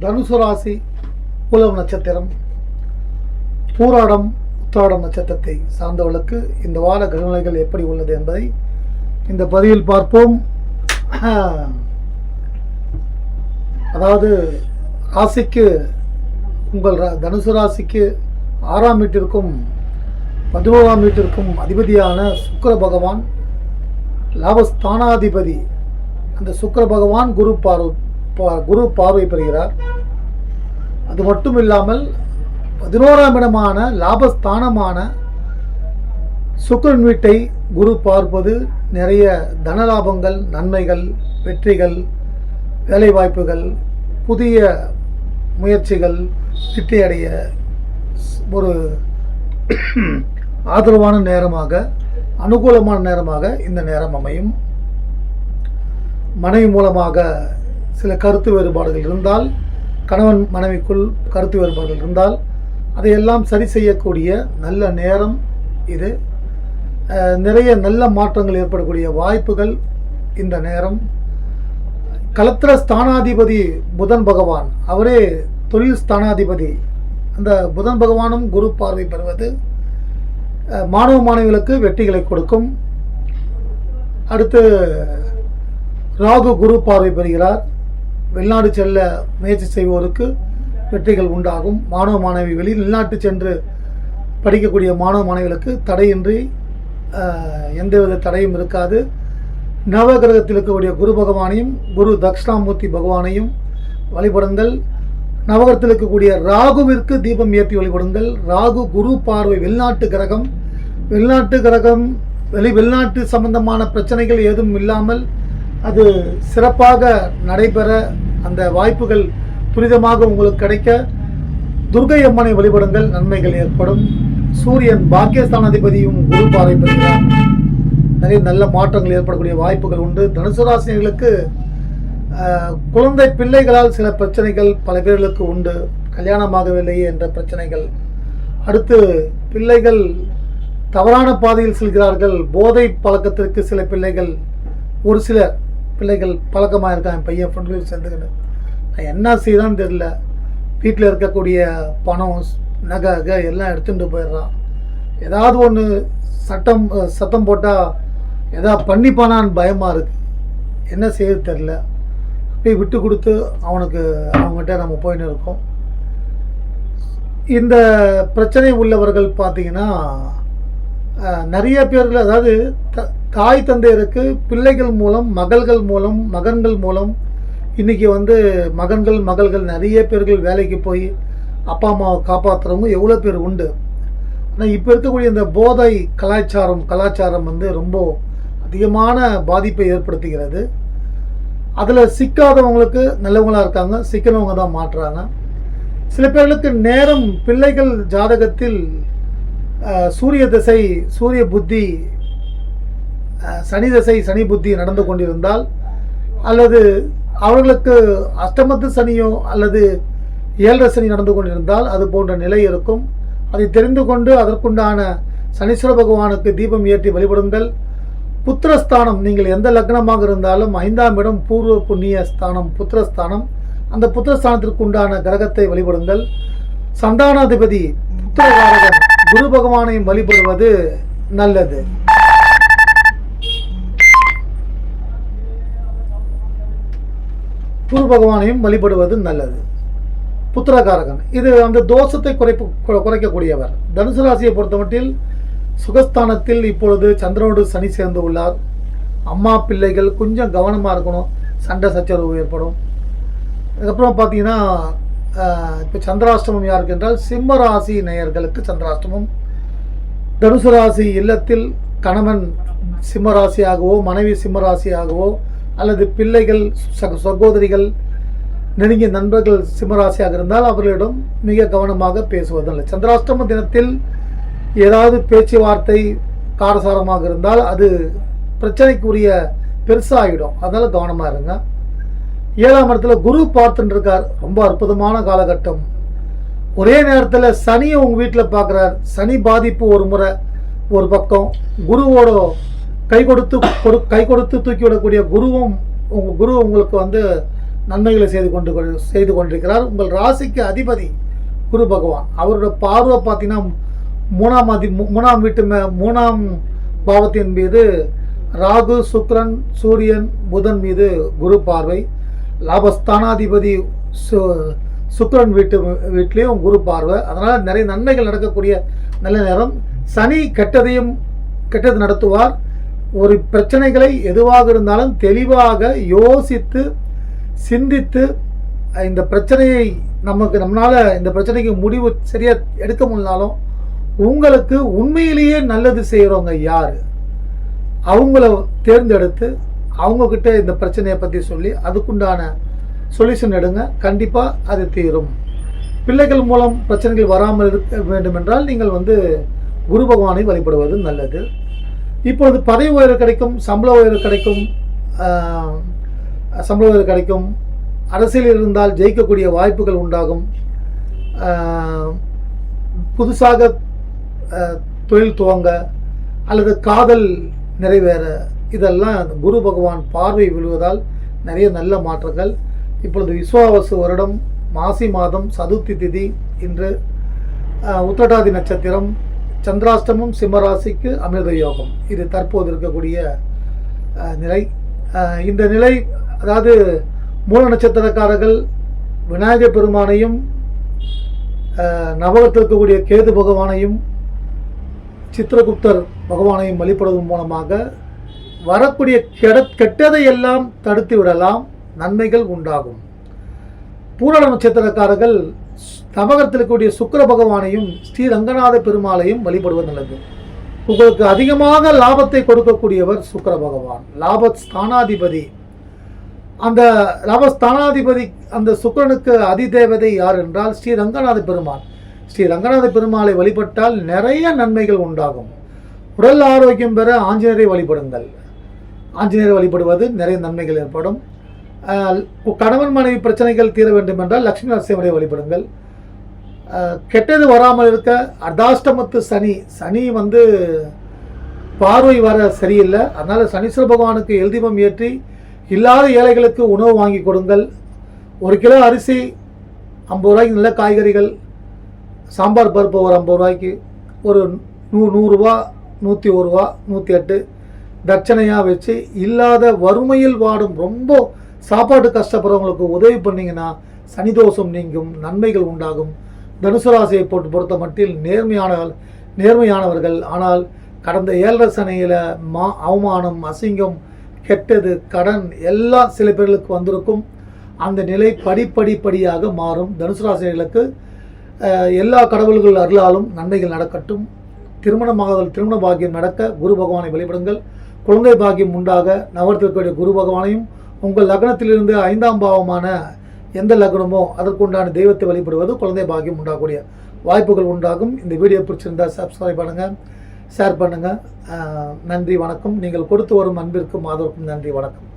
தனுசு ராசி மூலம் நட்சத்திரம் பூராடம் உத்திராடம் நட்சத்திரத்தை சார்ந்தவர்களுக்கு இந்த வார கிரகநிலைகள் எப்படி உள்ளது என்பதை இந்த பதிவில் பார்ப்போம். அதாவது ராசிக்கு உங்கள் ரா- தனுசு ராசிக்கு ஆறாம் வீட்டிற்கும் பதினோராம் வீட்டிற்கும் அதிபதியான சுக்கர பகவான் லாபஸ்தானாதிபதி. அந்த சுக்கர பகவான் குரு பார்வ குரு பார்வை பெறுகிறார். அது மட்டும் இல்லாமல் பதினோராம் இடமான லாபஸ்தானமான சுக்கரன் வீட்டை குரு பார்ப்பது நிறைய தனலாபங்கள் நன்மைகள் வெற்றிகள் வேலைவாய்ப்புகள் புதிய முயற்சிகள் வெற்றியடைய ஒரு ஆதரவான நேரமாக அனுகூலமான நேரமாக இந்த நேரம் அமையும். மனைவி மூலமாக சில கருத்து வேறுபாடுகள் இருந்தால் கணவன் மனைவிக்குள் கருத்து வேறுபாடுகள் இருந்தால் அதையெல்லாம் சரி செய்யக்கூடிய நல்ல நேரம் இது. நிறைய நல்ல மாற்றங்கள் ஏற்படக்கூடிய வாய்ப்புகள் இந்த நேரம். கலத்திர ஸ்தானாதிபதி புதன் பகவான் அவரே தொழில் ஸ்தானாதிபதி. அந்த புதன் பகவானும் குரு பார்வை பெறுவது மாணவ மாணவிகளுக்கு வெற்றிகளை கொடுக்கும். அடுத்து ராகு குரு பார்வை பெறுகிறார். வெளிநாடு செல்ல முயற்சி செய்வோருக்கு வெற்றிகள் உண்டாகும். மாணவ மாணவி வெளிநாட்டு சென்று படிக்கக்கூடிய மாணவ மாணவிகளுக்கு தடையின்றி எந்தவித தடையும் இருக்காது. நவகிரகத்தில் இருக்கக்கூடிய குரு பகவானையும் குரு தக்ஷணாமூர்த்தி பகவானையும் வழிபடுங்கள். நவகிரகத்தில் இருக்கக்கூடிய ராகுவிற்கு தீபம் ஏற்றி வழிபடுங்கள். ராகு குரு பார்வை வெளிநாட்டு கிரகம். வெளிநாட்டு கிரகம் வெளி வெளிநாட்டு சம்பந்தமான பிரச்சனைகள் ஏதும் இல்லாமல் அது சிறப்பாக நடைபெற அந்த வாய்ப்புகள் துரிதமாக உங்களுக்கு கிடைக்க துர்கை அம்மனை வழிபடுங்கள் நன்மைகள் ஏற்படும். சூரியன் பாக்கியஸ்தானாதிபதியும் குரு பார்வை பெறுகிறார். நிறைய நல்ல மாற்றங்கள் ஏற்படக்கூடிய வாய்ப்புகள் உண்டு. தனுசு ராசினியர்களுக்கு குழந்தை பிள்ளைகளால் சில பிரச்சனைகள் பல பேர்களுக்கு உண்டு. கல்யாணமாகவில்லையே என்ற பிரச்சனைகள். அடுத்து பிள்ளைகள் தவறான பாதையில் செல்கிறார்கள். போதை பழக்கத்திற்கு சில பிள்ளைகள் ஒரு சில பிள்ளைகள் பழக்கமாக இருக்கான் என் பையன் ஃப்ரெண்டுகள் சேர்ந்துக்கிட்டு நான் என்ன செய்யறான்னு தெரில வீட்டில் இருக்கக்கூடிய பணம் நகை நகை எல்லாம் எடுத்துகிட்டு போயிடுறான். ஏதாவது ஒன்று சட்டம் சத்தம் போட்டால் எதா பண்ணிப்பானான்னு பயமாக இருக்குது என்ன செய்யறது தெரில அப்படியே விட்டு கொடுத்து அவனுக்கு அவங்ககிட்ட நம்ம போயின்னு இருக்கோம். இந்த பிரச்சனை உள்ளவர்கள் பார்த்தீங்கன்னா நிறைய பேர்கள் அதாவது த- தாய் தந்தையருக்கு பிள்ளைகள் மூலம் மகள்கள் மூலம் மகன்கள் மூலம் இன்றைக்கி வந்து மகன்கள் மகள்கள் நிறைய பேர்கள் வேலைக்கு போய் அப்பா அம்மாவை காப்பாற்றுறவங்க எவ்வளோ பேர் உண்டு. ஆனால் இப்போ இருக்கக்கூடிய இந்த போதை கலாச்சாரம் கலாச்சாரம் வந்து ரொம்ப அதிகமான பாதிப்பை ஏற்படுத்துகிறது. அதில் சிக்காதவங்களுக்கு நல்லவங்களாக இருக்காங்க சிக்கினவங்க தான் மாட்டுறாங்க சில பேர்களுக்கு நேரம் பிள்ளைகள் ஜாதகத்தில் சூரிய திசை சூரிய புத்தி சனி திசை சனி புத்தி நடந்து கொண்டிருந்தால் அல்லது அவர்களுக்கு அஷ்டமத்து சனியோ அல்லது ஏழரை சனி நடந்து கொண்டிருந்தால் அது போன்ற நிலை இருக்கும். அதை தெரிந்து கொண்டு அதற்குண்டான சனீஸ்வர பகவானுக்கு தீபம் ஏற்றி வழிபடுங்கள். புத்திரஸ்தானம் நீங்கள் எந்த லக்னமாக இருந்தாலும் ஐந்தாம் இடம் பூர்வ புண்ணிய ஸ்தானம் புத்திரஸ்தானம். அந்த புத்திரஸ்தானத்திற்கு உண்டான கிரகத்தை வழிபடுங்கள். சந்தானாதிபதி புத்திரகாரகன் குரு பகவானையும் வழிபடுவது நல்லது. குரு பகவானையும் வழிபடுவது நல்லது. புத்திரகாரகன் இது அந்த தோஷத்தை குறைப்பு குறைக்கக்கூடியவர். தனுசு ராசியை பொறுத்தமட்டில் சுகஸ்தானத்தில் இப்பொழுது சந்திரனோடு சனி சேர்ந்து உள்ளார். அம்மா பிள்ளைகள் கொஞ்சம் கவனமாக இருக்கணும். சண்டை சச்சரவு ஏற்படும். அதுக்கப்புறம் பார்த்தீங்கன்னா இப்போ சந்திராஷ்டமம் யாருக்கு என்றால் சிம்ம ராசி நேயர்களுக்கு சந்திராஷ்டமம். தனுசு ராசி இல்லத்தில் கணவன் சிம்ம ராசியாகவோ மனைவி சிம்ம ராசியாகவோ அல்லது பிள்ளைகள் சக சகோதரிகள் நெருங்கிய நண்பர்கள் சிம்மராசியாக இருந்தால் அவர்களிடம் மிக கவனமாக பேசுவதில்லை. சந்திராஷ்டம தினத்தில் ஏதாவது பேச்சுவார்த்தை காரசாரமாக இருந்தால் அது பிரச்சனைக்குரிய பெருசாகிடும் அதனால் கவனமாக இருங்க. ஏழாம் இடத்துல குரு பார்த்துட்டு இருக்கார் ரொம்ப அற்புதமான காலகட்டம். ஒரே நேரத்தில் சனியை உங்கள் வீட்டில் பார்க்குறார் சனி பாதிப்பு ஒரு முறை ஒரு பக்கம். குருவோட கை கொடுத்து கொடு கை கொடுத்து தூக்கி விடக்கூடிய குருவும் உங்கள் குரு உங்களுக்கு வந்து நன்மைகளை செய்து கொண்டு செய்து கொண்டிருக்கிறார். உங்கள் ராசிக்கு அதிபதி குரு பகவான். அவரோட பார்வை பார்த்தீங்கன்னா மூணாம் அதி மூணாம் வீட்டு மே மூணாம் பாவத்தின் மீது ராகு சுக்ரன் சூரியன் புதன் மீது குரு பார்வை. லாபஸ்தானாதிபதி சு சுக்ரன் வீட்டு வீட்லேயும் குரு பார்வை. அதனால் நிறைய நன்மைகள் நடக்கக்கூடிய நல்ல நேரம். சனி கெட்டதையும் கெட்டது நடத்துவார். ஒரு பிரச்சனைகளை எதுவாக இருந்தாலும் தெளிவாக யோசித்து சிந்தித்து இந்த பிரச்சனையை நமக்கு நம்மளால் இந்த பிரச்சனைக்கு முடிவு சரியாக எடுக்க முடியலனாலும் உங்களுக்கு உண்மையிலேயே நல்லது செய்கிறவங்க யார்? அவங்கள தேர்ந்தெடுத்து அவங்கக்கிட்ட இந்த பிரச்சனையை பற்றி சொல்லி அதுக்குண்டான சொல்யூஷன் எடுங்க. கண்டிப்பாக அது தீரும். பிள்ளைகள் மூலம் பிரச்சனைகள் வராமல் இருக்க வேண்டுமென்றால் நீங்கள் வந்து குரு பகவானை வழிபடுவது நல்லது. இப்பொழுது பதவி உயர்வு கிடைக்கும் சம்பள உயர்வு கிடைக்கும் சம்பள உயர்வு கிடைக்கும். அரசியல் இருந்தால் ஜெயிக்கக்கூடிய வாய்ப்புகள் உண்டாகும். புதுசாக தொழில் துவங்க அல்லது காதல் நிறைவேற இதெல்லாம் அந்த குரு பகவான் பார்வை விழுவதால் நிறைய நல்ல மாற்றங்கள். இப்பொழுது விஸ்வாவசு வருடம் மாசி மாதம் சதுர்த்தி திதி இன்று ஆஹ், உத்திரட்டாதி நட்சத்திரம் சந்திராஷ்டமம் சிம்மராசிக்கு அமிர்த யோகம். இது தற்போது இருக்கக்கூடிய நிலை. இந்த நிலை அதாவது மூல நட்சத்திரக்காரர்கள் விநாயகர் பெருமானையும் ஆஹ், நவகத்தில் இருக்கக்கூடிய கேது பகவானையும் சித்திரகுப்தர் பகவானையும் வழிபடுவதன் மூலமாக வரக்கூடிய கெட கெட்டதை எல்லாம் தடுத்து விடலாம் நன்மைகள் உண்டாகும். பூரண நட்சத்திரக்காரர்கள் நவகத்தில் இருக்கக்கூடிய சுக்கிர பகவானையும் ஸ்ரீ ரங்கநாத பெருமாளையும் வழிபடுவது நல்லது. உங்களுக்கு அதிகமாக லாபத்தை கொடுக்கக்கூடியவர் சுக்கிர பகவான். லாப ஸ்தானாதிபதி அந்த லாபஸ்தானாதிபதி அந்த சுக்கிரனுக்கு அதிதேவதை யார் என்றால் ஸ்ரீ ரங்கநாத பெருமாள் ஸ்ரீ ரங்கநாத பெருமாளை வழிபட்டால் நிறைய நன்மைகள் உண்டாகும். உடல் ஆரோக்கியம் பெற ஆஞ்சநேயரை வழிபடுங்கள். ஆஞ்சநேயர் வழிபடுவது நிறைய நன்மைகள் ஏற்படும். கணவன் மனைவி பிரச்சனைகள் தீர வேண்டும் என்றால் லக்ஷ்மி நரசிம்மரை வழிபடுங்கள். கெட்டது வராமல் இருக்க அர்த்தாஷ்டமத்து சனி சனி வந்து பார்வை வர சரியில்லை. அதனால் சனீஸ்வர பகவானுக்கு எல்தீபம் ஏற்றி இல்லாத ஏழைகளுக்கு உணவு வாங்கி கொடுங்கள். ஒரு கிலோ அரிசி ஐம்பது ரூபாய்க்கு நல்ல காய்கறிகள் சாம்பார் பருப்பு ஒரு ஐம்பது ரூபாய்க்கு ஒரு நூ நூறுரூவா நூற்றி ஒரு ரூபா நூற்றி எட்டு தட்சணையாக வச்சு இல்லாத வறுமையில் வாடும் ரொம்ப சாப்பாட்டு கஷ்டப்படுறவங்களுக்கு உதவி பண்ணிங்கன்னா சனி தோஷம் நீங்கும் நன்மைகள் உண்டாகும். தனுசு ராசியை போட்டு பொறுத்த மட்டில் நேர்மையான நேர்மையானவர்கள். ஆனால் கடந்த ஏழரை சனையில் மா அவமானம் அசிங்கம் கெட்டது கடன் எல்லாம் சில பேர்களுக்கு வந்திருக்கும். அந்த நிலை படிப்படிப்படியாக மாறும். தனுசு ராசிகளுக்கு எல்லா கடவுள்கள் அருளாலும் நன்மைகள் நடக்கட்டும். திருமணமாகுதல் திருமண பாக்கியம் நடக்க குரு பகவானை வழிபடுங்கள். குழந்தை பாக்கியம் உண்டாக நவர்த்திருக்கக்கூடிய குரு பகவானையும் உங்கள் லக்னத்திலிருந்து ஐந்தாம் பாவமான எந்த லக்னமோ அதற்குண்டான தெய்வத்தை வழிபடுவது குழந்தை பாக்கியம் உண்டாகக்கூடிய வாய்ப்புகள் உண்டாகும். இந்த வீடியோ பிடிச்சிருந்தா சப்ஸ்கிரைப் பண்ணுங்கள் ஷேர் பண்ணுங்கள் நன்றி வணக்கம். நீங்கள் கொடுத்து வரும் அன்பிற்கும் ஆதரவுக்கும் நன்றி வணக்கம்.